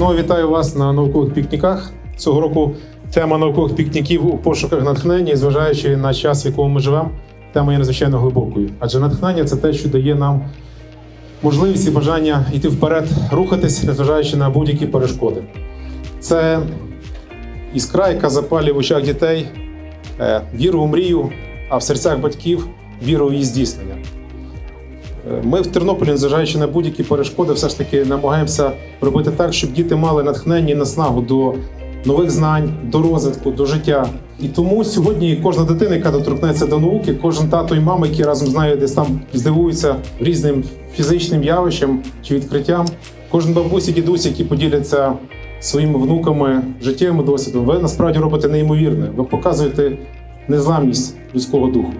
Знову вітаю вас на наукових пікніках. Цього року тема наукових пікніків у пошуках натхнення, зважаючи на час, в якому ми живемо, тема є надзвичайно глибокою. Адже натхнення це те, що дає нам можливість і бажання йти вперед, рухатись, незважаючи на будь-які перешкоди. Це іскра, яка запалює в очах дітей е, віру у мрію, а в серцях батьків віру у її здійснення. Ми в Тернополі, незважаючи на будь-які перешкоди, все ж таки намагаємося робити так, щоб діти мали натхнення і наснагу до нових знань, до розвитку, до життя. І тому сьогодні кожна дитина, яка доторкнеться до науки, кожен тато і мама, які разом з нею десь там здивуються різним фізичним явищем чи відкриттям, кожен бабусь і дідусь, які поділяться своїми внуками життєвим досвідом, ви насправді робите неймовірне. Ви показуєте незламність людського духу.